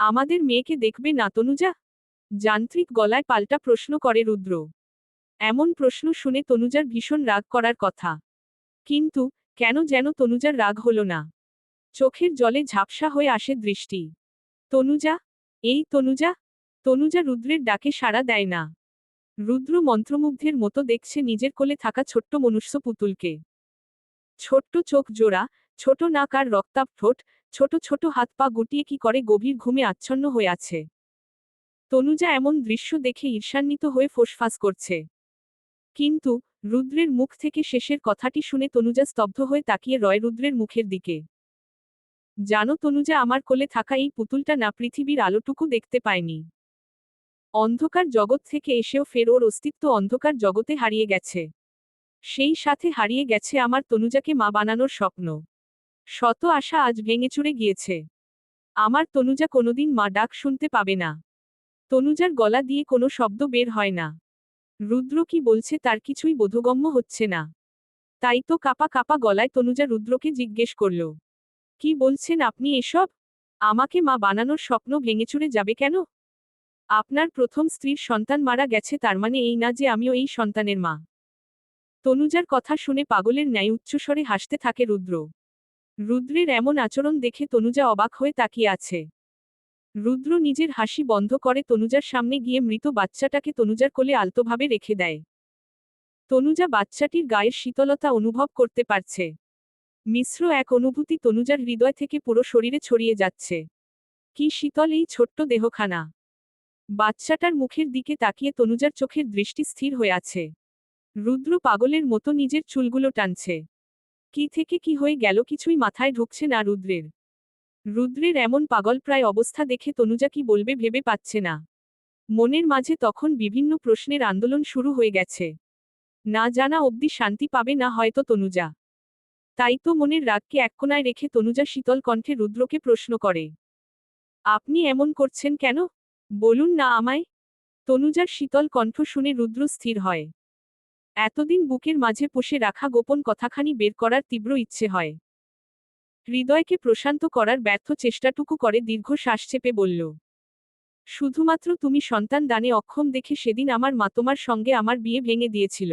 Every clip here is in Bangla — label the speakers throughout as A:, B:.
A: আমাদের মেয়েকে দেখবে না, তনুজা? যান্ত্রিক গলায় পাল্টা প্রশ্ন করে রুদ্র। এমন প্রশ্ন শুনে তনুজার ভীষণ রাগ করার কথা। কিন্তু, কেন যেন তনুজার রাগ হল না। চোখের জলে ঝাপসা হয়ে আসে দৃষ্টি। তনুজা? এই তনুজা? তনুজা রুদ্রের ডাকে সাড়া দেয় না। রুদ্র মন্ত্রমুগ্ধের মতো দেখছে নিজের কোলে থাকা ছোট্ট মনুষ্য পুতুলকে। ছোট্ট চোখ জোড়া, ছোট নাক আর রক্তাভ ঠোঁট ছোট ছোট হাত পা গুটিয়ে কি করে গভীর ঘুমে আচ্ছন্ন হয়ে আছে। তনুজা এমন দৃশ্য দেখে ঈর্ষান্বিত হয়ে ফোসফাস করছে। কিন্তু রুদ্রের মুখ থেকে শেষের কথাটি শুনে তনুজা স্তব্ধ হয়ে তাকিয়ে রয় রুদ্রের মুখের দিকে। জানো তনুজা, আমার কোলে থাকা এই পুতুলটা না পৃথিবীর আলোটুকু দেখতে পায়নি। অন্ধকার জগৎ থেকে এসেও ফের ওর অস্তিত্ব অন্ধকার জগতে হারিয়ে গেছে। সেই সাথে হারিয়ে গেছে আমার তনুজাকে মা বানানোর স্বপ্ন। শত আশা আজ ভেঙেচুরে গিয়েছে। আমার তনুজা কোনোদিন মা ডাক শুনতে পাবে না। তনুজার গলা দিয়ে কোনো শব্দ বের হয় না। রুদ্র কি বলছে তার কিছুই বোধগম্য হচ্ছে না। তাই তো কাপা কাপা গলায় তনুজা রুদ্রকে জিজ্ঞেস করল। কি বলছেন আপনি এসব? আমাকে মা বানানোর স্বপ্ন ভেঙেচুরে যাবে কেন? আপনার প্রথম স্ত্রীর সন্তান মারা গেছে তার মানে এই না যে আমিও এই সন্তানের মা। তনুজার কথা শুনে পাগলের ন্যায় উচ্চস্বরে হাসতে থাকে রুদ্র। রুদ্রের এমন আচরণ দেখে তনুজা অবাক হয়ে তাকিয়ে আছে। রুদ্র নিজের হাসি বন্ধ করে তনুজার সামনে গিয়ে মৃত বাচ্চাটাকে তনুজার কোলে আলতোভাবে রেখে দেয়। তনুজা বাচ্চাটির গায়ের শীতলতা অনুভব করতে পারছে। মিশ্র এক অনুভূতি তনুজার হৃদয় থেকে পুরো শরীরে ছড়িয়ে যাচ্ছে। কি শীতল এই ছোট্ট দেহখানা। বাচ্চাটার মুখের দিকে তাকিয়ে তনুজার চোখের দৃষ্টি স্থির হয়ে আছে। রুদ্র পাগলের মতো নিজের চুলগুলো টানছে। কি থেকে কি হয়ে গেল কিছুই মাথায় ঢুকছে না রুদ্রের। রুদ্রের এমন পাগলপ্রায় অবস্থা দেখে তনুজা কি বলবে ভেবে পাচ্ছে না। মনের মাঝে তখন বিভিন্ন প্রশ্নের আন্দোলন শুরু হয়ে গেছে। না জানা অবধি শান্তি পাবে না হয়তো তনুজা। তাই তো মনের রাগকে এককোনায় রেখে তনুজা শীতল কণ্ঠে রুদ্রকে প্রশ্ন করে। আপনি এমন করছেন কেন? বলুন না আমায়। তনুজার শীতল কণ্ঠ শুনে রুদ্র স্থির হয়। এতদিন বুকের মাঝে পুষে রাখা গোপন কথাখানি বের করার তীব্র ইচ্ছে হয়। হৃদয়কে প্রশান্ত করার ব্যর্থ চেষ্টাটুকু করে দীর্ঘ শ্বাস চেপে বলল, শুধুমাত্র তুমি সন্তান দানে অক্ষম দেখে সেদিন আমার মা তোমার সঙ্গে আমার বিয়ে ভেঙে দিয়েছিল।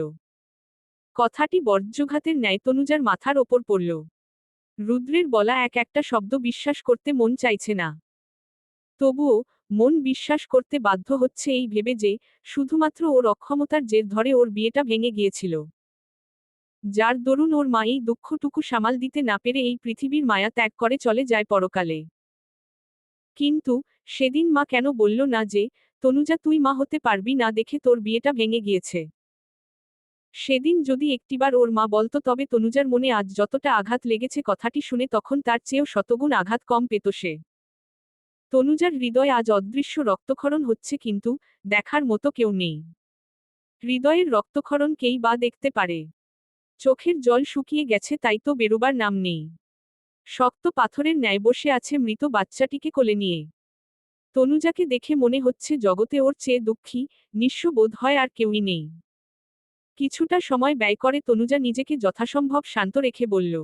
A: কথাটি বর্জ্যঘাতের ন্যায় তনুজার মাথার ওপর পড়ল। রুদ্রের বলা এক একটা শব্দ বিশ্বাস করতে মন চাইছে না। তবুও মন বিশ্বাস করতে বাধ্য হচ্ছে এই ভেবে যে, শুধুমাত্র ওর অক্ষমতার জের ধরে ওর বিয়েটা ভেঙে গিয়েছিল। যার দরুন ওর মা এই দুঃখটুকু সামাল দিতে না পেরে এই পৃথিবীর মায়া ত্যাগ করে চলে যায় পরকালে। কিন্তু, সেদিন মা কেন বলল না যে, তনুজা, তুই মা হতে পারবি না দেখে তোর বিয়েটা ভেঙে গিয়েছে। সেদিন যদি একটিবার ওর মা বলতো তবে তনুজার মনে আজ যতটা আঘাত লেগেছে কথাটি শুনে তখন তার চেয়েও শতগুণ আঘাত কম পেত সে। তনুজার হৃদয় আজ অদৃশ্য রক্তক্ষরণ হচ্ছে কিন্তু দেখার মতো কেউ নেই। হৃদয়ের রক্তক্ষরণ কেই বা দেখতে পারে। চোখের জল শুকিয়ে গেছে তাই তো বেরোবার নাম নেই। শক্ত পাথরের ন্যায় বসে আছে মৃত বাচ্চাটিকে কোলে নিয়ে। তনুজাকে দেখে মনে হচ্ছে জগতে ওর চেয়ে দুঃখী, নিঃস্ব বোধ হয় আর কেউই নেই। কিছুটা সময় ব্যয় করে তনুজা নিজেকে যথাসম্ভব শান্ত রেখে বলল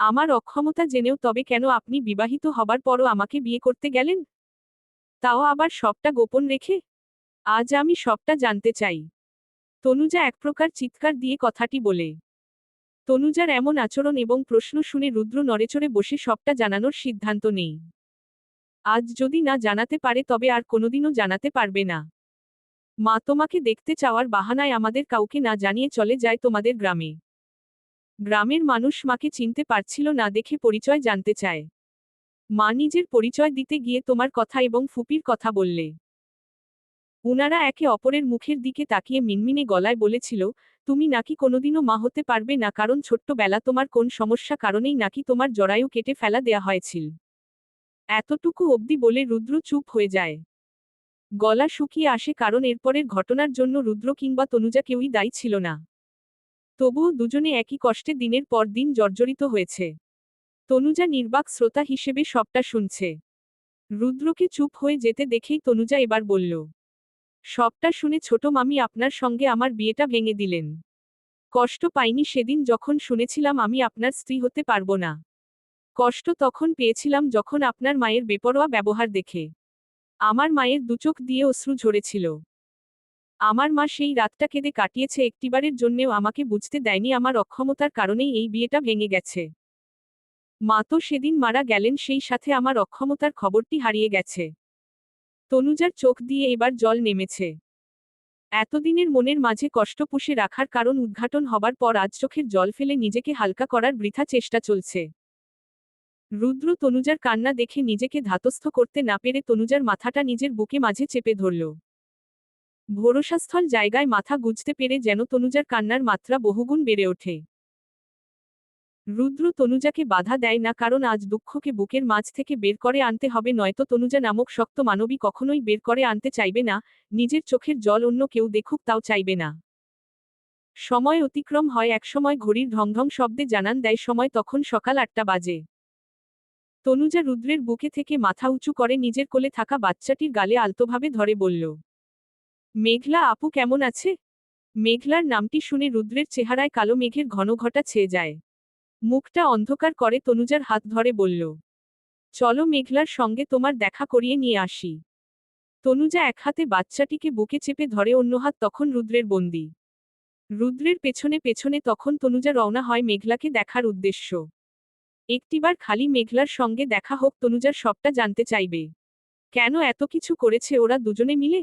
A: আমার অক্ষমতা জেনেও তবে কেন আপনি বিবাহিত হবার পরও আমাকে বিয়ে করতে গেলেন? তাও আবার সবটা গোপন রেখে? আজ আমি সবটা জানতে চাই। তনুজা এক প্রকার চিৎকার দিয়ে কথাটি বলে। তনুজার এমন আচরণ এবং প্রশ্ন শুনে রুদ্র নড়েচড়ে বসে সবটা জানানোর সিদ্ধান্ত নেই। আজ যদি না জানাতে পারে তবে আর কোনোদিনও জানাতে পারবে না। মা তোমাকে দেখতে চাওয়ার বাহানায় আমাদের কাউকে না জানিয়ে চলে যায় তোমাদের গ্রামে। গ্রামের মানুষ মাকে চিনতে পারছিল না দেখে পরিচয় জানতে চায়। মা নিজের পরিচয় দিতে গিয়ে তোমার কথা এবং ফুপির কথা বললে। উনারা একে অপরের মুখের দিকে তাকিয়ে মিনমিনে গলায় বলেছিল, তুমি নাকি কোনোদিনও মা হতে পারবে না কারণ ছোট্টবেলা তোমার কোন সমস্যা কারণেই নাকি তোমার জরায়ু কেটে ফেলা দেয়া হয়েছিল। এতটুকু অবধি বলে রুদ্র চুপ হয়ে যায়। গলা শুকিয়ে আসে কারণ এরপরের ঘটনার জন্য রুদ্র কিংবা তনুজা কেউই দায়ী ছিল না। তবুও দুজনে একই কষ্টে দিনের পর দিন জর্জরিত হয়েছে। তনুজা নির্বাক শ্রোতা হিসেবে সবটা শুনছে। রুদ্রকে চুপ হয়ে যেতে দেখেই তনুজা এবার বলল, সবটা শুনে ছোট মামি আপনার সঙ্গে আমার বিয়েটা ভেঙে দিলেন। কষ্ট পাইনি সেদিন যখন শুনেছিলাম আমি আপনার স্ত্রী হতে পারব না। কষ্ট তখন পেয়েছিলাম যখন আপনার মায়ের বেপরোয়া ব্যবহার দেখে। আমার মায়ের দুচোখ দিয়ে অশ্রু ঝরেছিল। আমার মা সেই রাতটা কেঁদে কাটিয়েছে, একটিবারের জন্যেও আমাকে বুঝতে দেয়নি, আমার অক্ষমতার কারণেই এই বিয়েটা ভেঙে গেছে। মা তো সেদিন মারা গেলেন, সেই সাথে আমার অক্ষমতার খবরটি হারিয়ে গেছে। তনুজার চোখ দিয়ে এবার জল নেমেছে। এতদিনের মনের মাঝে কষ্ট পুষে রাখার কারণ উদ্ঘাটন হবার পর আজ চোখের জল ফেলে নিজেকে হালকা করার বৃথা চেষ্টা চলছে। রুদ্র তনুজার কান্না দেখে নিজেকে ধাতস্থ করতে না পেরে তনুজার মাথাটা নিজের বুকে মাঝে চেপে ধরল। ভরসাস্থল জায়গায় মাথা গুজতে পেরে যেন তনুজার কান্নার মাত্রা বহুগুণ বেড়ে ওঠে। রুদ্র তনুজাকে বাধা দেয় না, কারণ আজ দুঃখকে বুকের মাঝ থেকে বের করে আনতে হবে, নয়তো তনুজা নামক শক্ত মানবী কখনোই বের করে আনতে চাইবে না, নিজের চোখের জল অন্য কেউ দেখুক তাও চাইবে না। সময় অতিক্রম হয়, একসময় ঘড়ির ঢংঢং শব্দে জানান দেয়, সময় তখন সকাল আটটা বাজে। তনুজা রুদ্রের বুকে থেকে মাথা উঁচু করে নিজের কোলে থাকা বাচ্চাটির গালে আলতোভাবে ধরে বলল মেঘলা, আপু কেমন আছে? মেঘলার নামটি শুনে রুদ্রের চেহারায় কালো মেঘের ঘন ঘটা ছেয়ে যায়। মুখটা অন্ধকার করে তনুজার হাত ধরে বলল, চলো মেঘলার সঙ্গে তোমার দেখা করিয়ে নিয়ে আসি। তনুজা এক হাতে বাচ্চাটিকে বুকে চেপে ধরে অন্য হাত তখন রুদ্রের বন্দি। রুদ্রের পেছনে পেছনে তখন তনুজা রওনা হয় মেঘলাকে দেখার উদ্দেশ্য। একটিবার খালি মেঘলার সঙ্গে দেখা হোক তনুজার সবটা জানতে চাইবে। কেন এত কিছু করেছে ওরা দুজনে মিলে?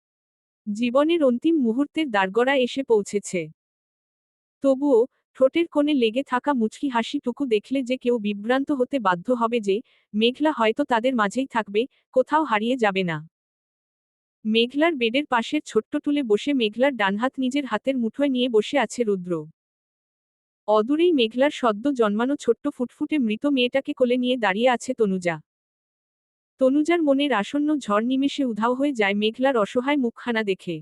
A: জীবনের অন্তিম মুহূর্তের দারগড়া এসে পৌঁছেছে। তবুও, ঠোঁটের কোণে লেগে থাকা মুচকি হাসিটুকু দেখলে যে কেউ বিভ্রান্ত হতে বাধ্য হবে যে, মেঘলা হয়তো তাদের মাঝেই থাকবে, কোথাও হারিয়ে যাবে না। মেঘলার বেডের পাশের ছোট্ট টুলে বসে মেঘলার ডানহাত নিজের হাতের মুঠোয় নিয়ে বসে আছে রুদ্র। অদূরেই মেঘলার সদ্য জন্মানো ছোট্ট ফুটফুটে মৃত মেয়েটাকে কোলে নিয়ে দাঁড়িয়ে আছে তনুজা। তনুজার মনের আসন্ন ঝড় নিমেষে উধাও হয়ে যায় মেঘলার অসহায় মুখখানা দেখে।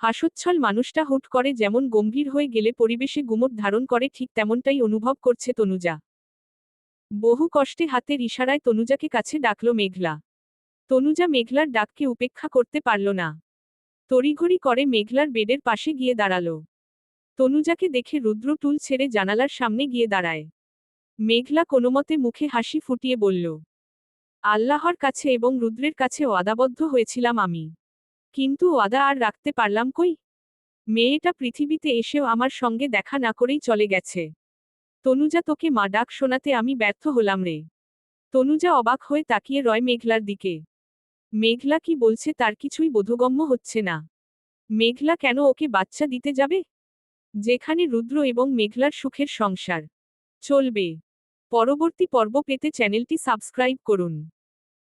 A: হাসোচ্ছল মানুষটা হুট করে যেমন গম্ভীর হয়ে গেলে পরিবেশে গুমট ধারণ করে ঠিক তেমনটাই অনুভব করছে তনুজা। বহু কষ্টে হাতের ইশারায় তনুজাকে কাছে ডাকল মেঘলা। তনুজা মেঘলার ডাককে উপেক্ষা করতে পারল না। তড়িঘড়ি করে মেঘলার বেডের পাশে গিয়ে দাঁড়াল। তনুজাকে দেখে রুদ্র টুল ছেড়ে জানালার সামনে গিয়ে দাঁড়ায়। মেঘলা কোনোমতে মুখে হাসি ফুটিয়ে বলল আল্লাহর কাছে এবং রুদ্রের কাছে ওয়াদাবদ্ধ হয়েছিলাম আমি। কিন্তু ওয়াদা আর রাখতে পারলাম কই? মেয়েটা পৃথিবীতে এসেও আমার সঙ্গে দেখা না করেই চলে গেছে। তনুজা তোকে মা ডাক শোনাতে আমি ব্যর্থ হলাম রে। তনুজা অবাক হয়ে তাকিয়ে রয় মেঘলার দিকে। মেঘলা কি বলছে তার কিছুই বোধগম্য হচ্ছে না। মেঘলা কেন ওকে বাচ্চা দিতে যাবে? যেখানে রুদ্র এবং মেঘলার সুখের সংসার। চলবে। পরবর্তী পর্ব পেতে চ্যানেলটি সাবস্ক্রাইব করুন।